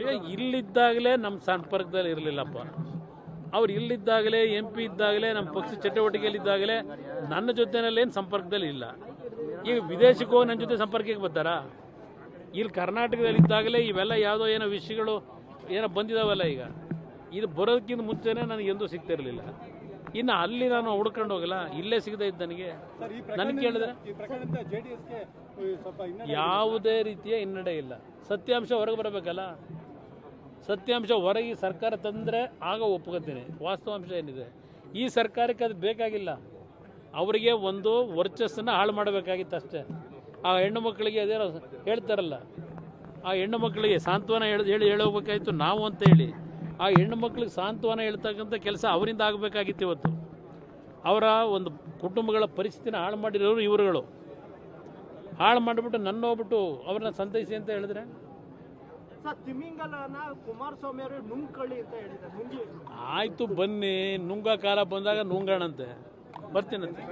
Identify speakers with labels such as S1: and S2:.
S1: ಈಗ ಇಲ್ಲಿದ್ದಾಗಲೇ ನಮ್ಮ ಸಂಪರ್ಕದಲ್ಲಿ ಇರಲಿಲ್ಲಪ್ಪ. ಅವ್ರು ಇಲ್ಲಿದ್ದಾಗಲೇ ಎಂ ಪಿ ಇದ್ದಾಗಲೇ ನಮ್ಮ ಪಕ್ಷ ಚಟುವಟಿಕೆಯಲ್ಲಿದ್ದಾಗಲೇ ನನ್ನ ಜೊತೆನಲ್ಲಿ ಏನು ಸಂಪರ್ಕದಲ್ಲಿ ಇಲ್ಲ. ಈಗ ವಿದೇಶಕ್ಕೆ ಹೋಗಿ ನನ್ನ ಜೊತೆ ಸಂಪರ್ಕಕ್ಕೆ ಬರ್ತಾರಾ? ಇಲ್ಲಿ ಕರ್ನಾಟಕದಲ್ಲಿ ಇದ್ದಾಗಲೇ ಇವೆಲ್ಲ ಯಾವುದೋ ಏನೋ ವಿಷಯಗಳು ಏನೋ ಬಂದಿದಾವಲ್ಲ ಈಗ. ಇದು ಬರೋದಕ್ಕಿಂತ ಮುಂಚೆನೇ ನನಗೆ ಎಂದೂ ಸಿಗ್ತಿರಲಿಲ್ಲ. ಇನ್ನು ಅಲ್ಲಿ ನಾನು ಹುಡ್ಕೊಂಡು ಹೋಗಲ್ಲ ಇಲ್ಲೇ ಸಿಗದೆ ಇದ್ದ ನನಗೆ ನನಗೆ ಕೇಳಿದ್ರೆ ಯಾವುದೇ ರೀತಿಯ ಹಿನ್ನಡೆ ಇಲ್ಲ. ಸತ್ಯಾಂಶ ಹೊರಗೆ ಬರಬೇಕಲ್ಲ? ಸತ್ಯಾಂಶ ಹೊರಗೆ ಸರ್ಕಾರ ತಂದರೆ ಆಗ ಒಪ್ಕೋತೀನಿ. ವಾಸ್ತವಾಂಶ ಏನಿದೆ? ಈ ಸರ್ಕಾರಕ್ಕೆ ಅದು ಬೇಕಾಗಿಲ್ಲ. ಅವರಿಗೆ ಒಂದು ವರ್ಚಸ್ಸನ್ನು ಹಾಳು ಮಾಡಬೇಕಾಗಿತ್ತು ಅಷ್ಟೇ. ಆ ಹೆಣ್ಣು ಮಕ್ಕಳಿಗೆ ಅದೇ ಹೇಳ್ತಾರಲ್ಲ. ಆ ಹೆಣ್ಣು ಮಕ್ಕಳಿಗೆ ಸಾಂತ್ವನ ಹೇಳಿ ಹೇಳಿ ಹೇಳೋಗ್ಬೇಕಾಯ್ತು ನಾವು ಅಂತ ಹೇಳಿ. ಆ ಹೆಣ್ಣು ಮಕ್ಕಳಿಗೆ ಸಾಂತ್ವನ ಹೇಳ್ತಕ್ಕಂಥ ಕೆಲಸ ಅವರಿಂದ ಆಗಬೇಕಾಗಿತ್ತು ಇವತ್ತು. ಅವರ ಒಂದು ಕುಟುಂಬಗಳ ಪರಿಸ್ಥಿತಿನ ಹಾಳು ಮಾಡಿರೋರು ಇವರುಗಳು. ಹಾಳು ಮಾಡಿಬಿಟ್ಟು ನನ್ನ ಹೋಗ್ಬಿಟ್ಟು ಅವ್ರನ್ನ ಸಂತೈಸಿ ಅಂತ ಹೇಳಿದ್ರೆ? ಆಯ್ತು ಬನ್ನಿ ನುಂಗ ಕಾಲ ಬಂದಾಗ ನುಂಗಣಂತೆ. ಬರ್ತೀನಂತೆ.